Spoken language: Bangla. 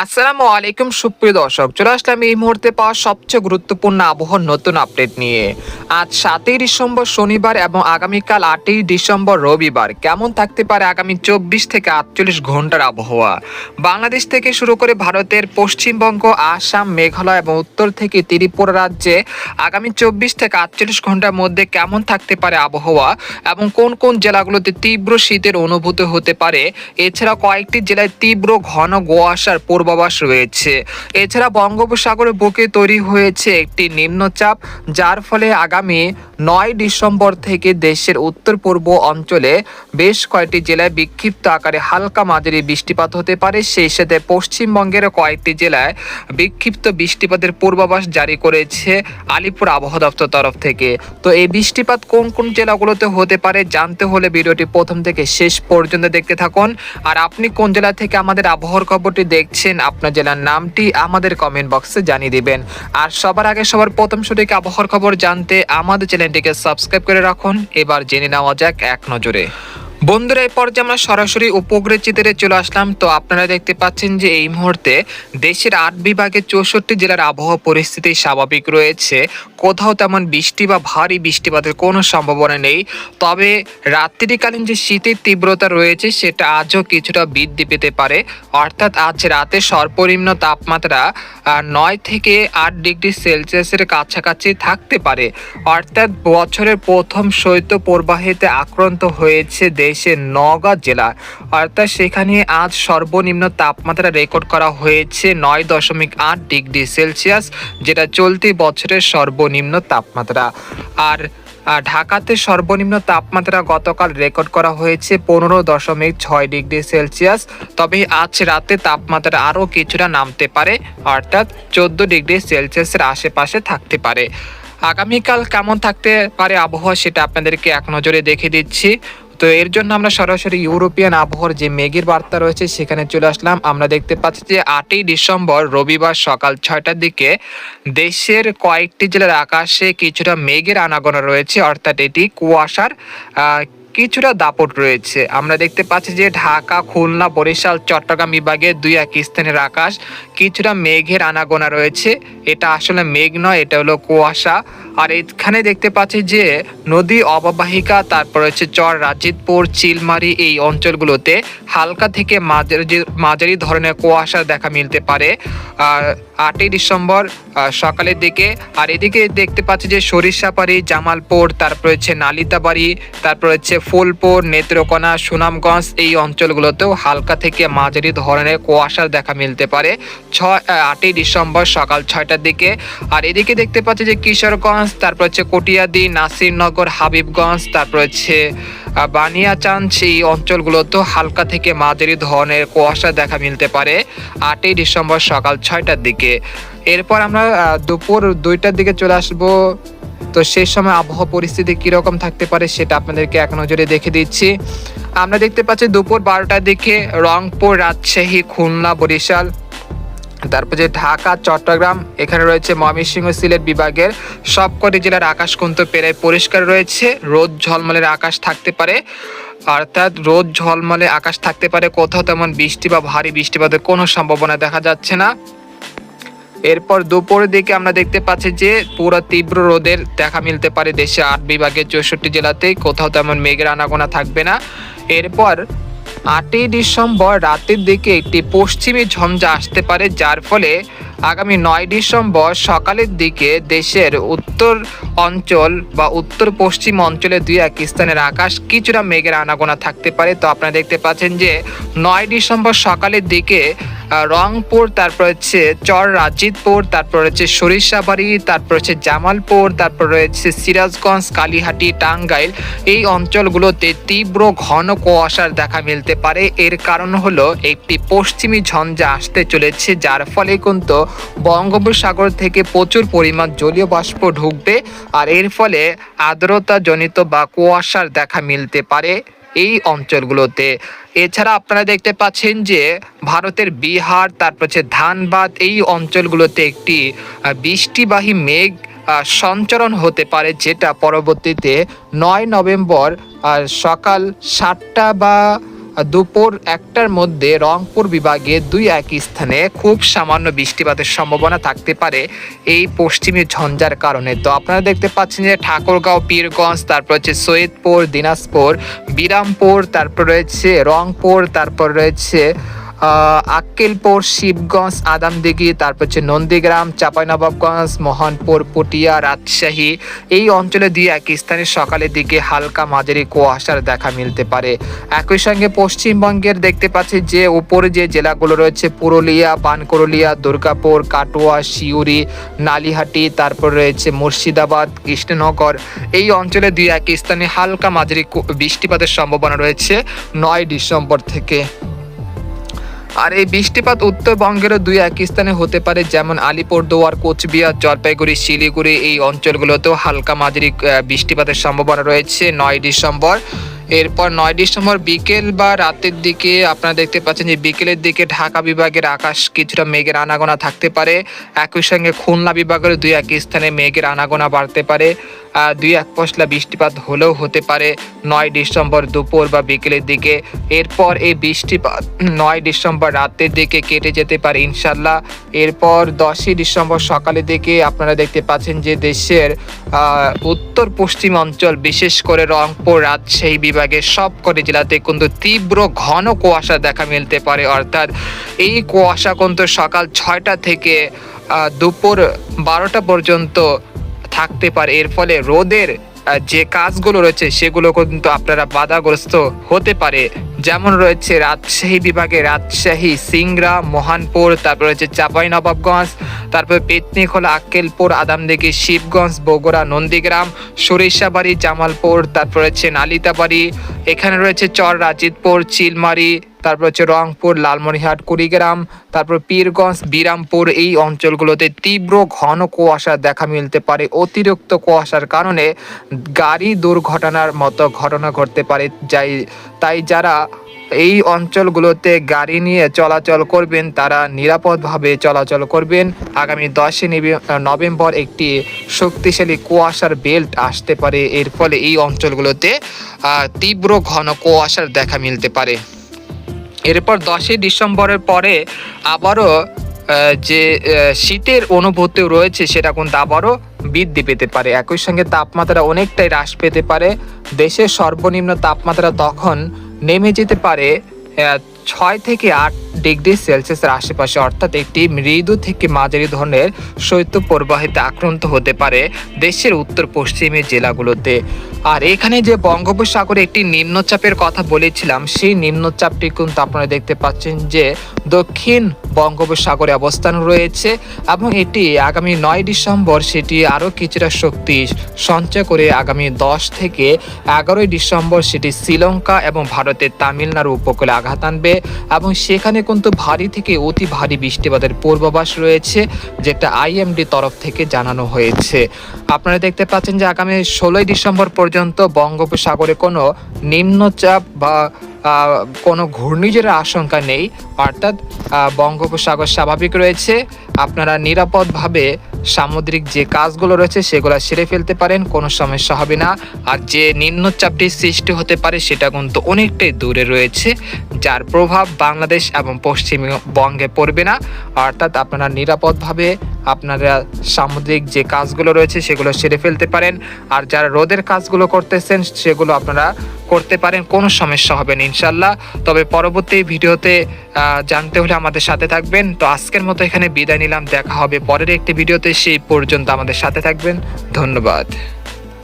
আসসালামু আলাইকুম, সুপ্রিয় দর্শক। চলে আসলাম এই মুহূর্তে পাওয়া সবচেয়ে গুরুত্বপূর্ণ আবহাওয়ার নতুন আপডেট নিয়ে। আজ সাতই ডিসেম্বর শনিবার এবং আগামীকাল আটই ডিসেম্বর রবিবার। কেমন থাকতে পারে আগামী চব্বিশ থেকে আটচল্লিশ ঘণ্টার আবহাওয়া? বাংলাদেশ থেকে শুরু করে ভারতের পশ্চিমবঙ্গ, আসাম, মেঘালয় এবং উত্তর থেকে ত্রিপুরা রাজ্যে আগামী চব্বিশ থেকে আটচল্লিশ ঘণ্টার মধ্যে কেমন থাকতে পারে আবহাওয়া এবং কোন কোন জেলাগুলোতে তীব্র শীতের অনুভূতি হতে পারে? এছাড়া কয়েকটি জেলায় তীব্র ঘন কুয়াশার পূর্বাভাস রয়েছে। এছাড়া বঙ্গোপসাগরের বুকে তৈরি হয়েছে একটি নিম্নচাপ, যার ফলে আগামী নয় ডিসেম্বর থেকে দেশের উত্তর পূর্ব অঞ্চলে বেশ কয়েকটি জেলায় বিক্ষিপ্ত আকারে হালকা মাঝারি বৃষ্টিপাত হতে পারে। সেই সাথে পশ্চিমবঙ্গের কয়েকটি জেলায় বিক্ষিপ্ত বৃষ্টিপাতের পূর্বাভাস জারি করেছে আলিপুর আবহাওয়া দপ্তর তরফ থেকে। তো এই বৃষ্টিপাত কোন কোন জেলাগুলোতে হতে পারে জানতে হলে ভিডিওটি প্রথম থেকে শেষ পর্যন্ত দেখতে থাকুন। আর আপনি কোন জেলা থেকে আমাদের আবহাওয়ার খবরটি দেখছেন আপনার জেলার নামটি আমাদের কমেন্ট বক্সে জানিয়ে দিবেন। আর সবার আগে সবার প্রথম সঠিক আবহাওয়ার খবর জানতে আমাদের চ্যানেলটিকে সাবস্ক্রাইব করে রাখুন। এবার জেনে নেওয়া যাক এক নজরে। বন্ধুরা, এই পর্যায়ে আমরা সরাসরি উপগ্রহ চিত্রে চলে আসলাম। তো আপনারা দেখতে পাচ্ছেন যে এই মুহূর্তে দেশের আট বিভাগে চৌষট্টি জেলার আবহাওয়া পরিস্থিতি স্বাভাবিক রয়েছে। কোথাও তেমন বৃষ্টি বা ভারী বৃষ্টিপাতের কোনো সম্ভাবনা নেই। তবে রাত্রিকালীন যে শীতের তীব্রতা রয়েছে, সেটা আজও কিছুটা বৃদ্ধি পেতে পারে। অর্থাৎ আজ রাতে সর্বনিম্ন তাপমাত্রা নয় থেকে আট ডিগ্রি সেলসিয়াসের কাছাকাছি থাকতে পারে। অর্থাৎ বছরের প্রথম শৈত্য প্রবাহিতে আক্রান্ত হয়েছে দেশের নওগাঁ জেলা। অর্থাৎ সেখানে আজ সর্বনিম্ন তাপমাত্রা রেকর্ড করা হয়েছে নয় দশমিক আট ডিগ্রি সেলসিয়াস, যেটা চলতি বছরের সর্বনিম্ন তাপমাত্রা। আর ঢাকাতে সর্বনিম্ন তাপমাত্রা গতকাল রেকর্ড করা হয়েছে পনেরো দশমিক ছয় ডিগ্রি সেলসিয়াস। তবে আজ রাতে তাপমাত্রা আরও কিছুটা নামতে পারে, অর্থাৎ চোদ্দ ডিগ্রি সেলসিয়াসের আশেপাশে থাকতে পারে। আগামীকাল কেমন থাকতে পারে আবহাওয়া সেটা আপনাদেরকে এক নজরে দেখে দিচ্ছি। তো এর জন্য আমরা সরাসরি ইউরোপিয়ান আবহাওয়ার যে মেঘের বার্তা রয়েছে, সেখানে চলে আসলাম। আমরা দেখতে পাচ্ছি যে আটই ডিসেম্বর রবিবার সকাল ছয়টার দিকে দেশের কয়েকটি জেলার আকাশে কিছুটা মেঘের আনাগোনা রয়েছে। অর্থাৎ এটি কুয়াশার কিছুটা দাপট রয়েছে। আমরা দেখতে পাচ্ছি যে ঢাকা, খুলনা, বরিশাল, চট্টগ্রাম বিভাগে দুই এক স্থানের আকাশ। কিছুটা মেঘের আনাগোনা রয়েছে। এটা আসলে মেঘ নয়, এটা হলো কুয়াশা। আর এখানে দেখতে পাচ্ছি যে নদী অববাহিকা, তারপর হচ্ছে চর রাজিতপুর, চিলমারি এই অঞ্চলগুলোতে হালকা থেকে মাঝারি মাঝারি ধরনের কুয়াশা দেখা মিলতে পারে। আর আটই ডিসেম্বর সকালের দিকে। আর এদিকে দেখতে পাচ্ছি যে সরিষাপাড়ি, জামালপুর, তারপর হচ্ছে নালিতাবাড়ি, তারপর হচ্ছে ফুলপুর নেত্রকোনা সুনামগঞ্জ এই অঞ্চলগুলোতেও হালকা থেকে মাঝারি ধরনের কুয়াশার দেখা মিলতে পারে। ছয় আটই ডিসেম্বর সকাল ছয়টার দিকে। আর এদিকে দেখতে পাচ্ছি যে কিশোরগঞ্জ তারপর হচ্ছে কটিয়াদি নাসিরনগর হাবিবগঞ্জ তারপর হচ্ছে আহ, বানিয়াচাঁদ এই অঞ্চলগুলোতেও হালকা থেকে মাঝারি ধরনের কুয়াশা দেখা মিলতে পারে আটই ডিসেম্বর সকাল ছয়টার দিকে। এরপর আমরা দুপুর দুইটার দিকে চলে আসব তো সেই সময় আবহাওয়া পরিস্থিতি কীরকম থাকতে পারে সেটা আপনাদেরকে এক নজরে দেখে দিচ্ছি। আমরা দেখতে পাচ্ছি দুপুর বারোটার দিকে রংপুর, রাজশাহী, খুলনা, বরিশাল, তারপর যে ঢাকা, চট্টগ্রাম, এখানে রয়েছে ময়মনসিংহ সিলেট বিভাগের সবকটি জেলার আকাশ কিন্তু প্রায় পরিষ্কার রয়েছে। রোদ ঝলমলের আকাশ থাকতে পারে, অর্থাৎ রোদ ঝলমলে আকাশ থাকতে পারে। কোথাও তেমন বৃষ্টি বা ভারী বৃষ্টিপাতের কোনো সম্ভাবনা দেখা যাচ্ছে না। এরপর দুপুরের দিকে আমরা দেখতে পাচ্ছি যে পুরো তীব্র রোদের দেখা মিলতে পারে দেশে আট বিভাগের চৌষট্টি জেলাতেই কোথাও তেমন মেঘের আনাগোনা থাকবে না। এরপর আটই ডিসেম্বর রাতের দিকে একটি পশ্চিমী ঝঞ্ঝা আসতে পারে, যার ফলে আগামী নয় ডিসেম্বর সকালের দিকে দেশের উত্তর অঞ্চল বা উত্তর পশ্চিম অঞ্চলে দুই এক স্থানের আকাশ কিছুটা মেঘের আনাগোনা থাকতে পারে। তো আপনারা দেখতে পাচ্ছেন যে নয় ডিসেম্বর সকালের দিকে রংপুর, তারপর হচ্ছে চর রাজিতপুর তারপর হচ্ছে সরিষাবাড়ি, তারপর হচ্ছে জামালপুর, তারপর রয়েছে সিরাজগঞ্জ, কালীহাটি, টাঙ্গাইল। এই অঞ্চলগুলোতে তীব্র ঘন কুয়াশার দেখা মিলতে পারে। এর কারণ হলো একটি পশ্চিমী ঝঞ্ঝা আসতে চলেছে, যার ফলে কিন্তু বঙ্গোপসাগর থেকে প্রচুর পরিমাণ জলীয় বাষ্প ঢুকবে, আর এর ফলে আর্দ্রতাজনিত বা কুয়াশার দেখা মিলতে পারে। এই অঞ্চলগুলোতে। এছাড়া আপনারা দেখতে পাচ্ছেন যে ভারতের বিহার, তারপর হচ্ছে ধানবাদ এই অঞ্চলগুলোতে একটি বৃষ্টিবাহী মেঘ সঞ্চরণ হতে পারে যেটা পরবর্তীতে নয় নভেম্বর সকাল সাতটা বা দুপুর একটার মধ্যে রংপুর বিভাগে দুই এক স্থানে খুব সামান্য বৃষ্টিপাতের সম্ভাবনা থাকতে পারে এই পশ্চিমী ঝঞ্ঝার কারণে। তো আপনারা দেখতে পাচ্ছেন যে ঠাকুরগাঁও, পীরগঞ্জ, তারপর হচ্ছে সৈয়দপুর, দিনাজপুর, বিরামপুর, তারপর রয়েছে রংপুর, তারপর রয়েছে আক্কেলপুর, শিবগঞ্জ, আদামদিঘি, তারপর হচ্ছে নন্দীগ্রাম, চাঁপাইনবাবগঞ্জ, মোহনপুর, পটিয়া, রাজশাহী এই অঞ্চলে দিয়ে এক স্থানে সকালের দিকে হালকা মাঝারি কুয়াশার দেখা মিলতে পারে। একই সঙ্গে পশ্চিমবঙ্গের দেখতে পাচ্ছি যে উপরে যে জেলাগুলো রয়েছে, পুরুলিয়া পানকরুলিয়া দুর্গাপুর, কাটোয়া শিউরি নালিহাটি, তারপর রয়েছে মুর্শিদাবাদ, কৃষ্ণনগর। এই অঞ্চলে দুই এক স্থানে হালকা মাঝারি বৃষ্টিপাতের সম্ভাবনা রয়েছে নয় ডিসেম্বর থেকে। আর এই বৃষ্টিপাত উত্তরবঙ্গেরও দুই এক স্থানে হতে পারে, যেমন আলিপুরদুয়ার, কোচবিহার, জলপাইগুড়ি, শিলিগুড়ি, এই অঞ্চলগুলোতেও হালকা মাঝারি বৃষ্টিপাতের সম্ভাবনা রয়েছে নয় ডিসেম্বর। এরপর নয় ডিসেম্বর বিকেল বা রাতের দিকে আপনারা দেখতে পাচ্ছেন যে বিকেলের দিকে ঢাকা বিভাগের আকাশ কিছুটা মেঘের আনাগোনা থাকতে পারে। একই সঙ্গে খুলনা বিভাগের দুই এক স্থানে মেঘের আনাগোনা বাড়তে পারে। দুই এক পশলা বৃষ্টিপাত হলেও হতে পারে। নয় ডিসেম্বর দুপুর বা বিকেলের দিকে। এরপর এই বৃষ্টিপাত নয় ডিসেম্বর রাতের দিকে কেটে যেতে পারে ইনশাল্লাহ এরপর দশই ডিসেম্বর সকালের দিকে আপনারা দেখতে পাচ্ছেন যে দেশের উত্তর পশ্চিম অঞ্চল, বিশেষ করে রংপুর, রাজশাহী বিভাগের সবকটি জেলাতে কিন্তু তীব্র ঘন কুয়াশা দেখা মিলতে পারে। অর্থাৎ এই কুয়াশা কিন্তু সকাল ছয়টা থেকে দুপুর বারোটা পর্যন্ত থাকতে পারে। এর ফলে রোদের যে কাজগুলো রয়েছে, সেগুলো কিন্তু আপনারা বাধাগ্রস্ত হতে পারে। যেমন রয়েছে রাজশাহী বিভাগে রাজশাহী, সিংড়া, মহানপুর, তারপর রয়েছে চাপাই, নবাবগঞ্জ, তারপর পেতনিখোলা, আক্কেলপুর, আদামদিঘি, শিবগঞ্জ, বগুড়া, নন্দীগ্রাম, সরিষাবাড়ি, জামালপুর, তারপর রয়েছে নালিতাবাড়ি, এখানে রয়েছে চর রাজিতপুর চিলমারি তারপর হচ্ছে রংপুর, লালমনিরহাট, কুড়িগ্রাম, তারপর পীরগঞ্জ, বিরামপুর, এই অঞ্চলগুলোতে তীব্র ঘন কুয়াশা দেখা মিলতে পারে। অতিরিক্ত কুয়াশার কারণে গাড়ি দুর্ঘটনার মতো ঘটনা ঘটতে পারে। যাই, তাই যারা এই অঞ্চলগুলোতে গাড়ি নিয়ে চলাচল করবেন, তারা নিরাপদভাবে চলাচল করবেন। আগামী দশই নভেম্বর একটি শক্তিশালী কুয়াশার বেল্ট আসতে পারে। এর ফলে এই অঞ্চলগুলোতে তীব্র ঘন কুয়াশার দেখা মিলতে পারে। এরপর দশই ডিসেম্বরের পরে আবারও যে শীতের অনুভূতি রয়েছে সেটা কিন্তু আবারও বৃদ্ধি পেতে পারে। একই সঙ্গে তাপমাত্রা অনেকটাই হ্রাস পেতে পারে। দেশের সর্বনিম্ন তাপমাত্রা তখন নেমে যেতে পারে ছয় থেকে আট ডিগ্রি সেলসিয়াসের আশেপাশে, অর্থাৎ একটি মৃদু থেকে মাঝারি ধরনের শৈত্য প্রবাহিতে আক্রান্ত হতে পারে দেশের উত্তর পশ্চিমের জেলাগুলোতে। আর এখানে যে বঙ্গোপসাগরে একটি নিম্নচাপের কথা বলেছিলাম, সেই নিম্নচাপটি কিন্তু আপনারা দেখতে পাচ্ছেন যে দক্ষিণ বঙ্গোপসাগরে অবস্থান রয়েছে এবং এটি আগামী নয় ডিসেম্বর সেটি আরও কিছুটা শক্তি সঞ্চয় করে আগামী দশ থেকে এগারোই ডিসেম্বর সেটি শ্রীলঙ্কা এবং ভারতের তামিলনাড়ু উপকূলে আঘাত আনবে এবং সেখানে কিন্তু ভারী থেকে অতি ভারী বৃষ্টিপাতের পূর্বাভাস রয়েছে, যেটা আইএমডি তরফ থেকে জানানো হয়েছে। আপনারা দেখতে পাচ্ছেন যে আগামী ষোলোই ডিসেম্বর পর্যন্ত বঙ্গোপসাগরে কোনো নিম্নচাপ বা কোনো ঘূর্ণিঝড়ের আশঙ্কা নেই। অর্থাৎ বঙ্গোপসাগর স্বাভাবিক রয়েছে। আপনারা নিরাপদভাবে সামুদ্রিক যে কাজগুলো রয়েছে সেগুলো সেরে ফেলতে পারেন, কোনো সমস্যা হবে না। আর যে নিম্নচাপটি সৃষ্টি হতে পারে সেটা কিন্তু অনেকটাই দূরে রয়েছে, যার প্রভাব বাংলাদেশ এবং পশ্চিমবঙ্গে পড়বে না। অর্থাৎ আপনারা নিরাপদভাবে আপনারা সামুদ্রিক যে কাজগুলো রয়েছে সেগুলো সেরে ফেলতে পারেন। আর যারা রোদের কাজগুলো করতেছেন সেগুলো আপনারা করতে পারেন, কোনো সমস্যা হবে না ইনশাল্লাহ তবে পরবর্তী ভিডিওতে জানতে হলে আমাদের সাথে থাকবেন। তো আজকের মতো এখানে বিদায় নিলাম দেখা হবে পরের একটি ভিডিওতে সেই পর্যন্ত আমাদের সাথে থাকবেন ধন্যবাদ।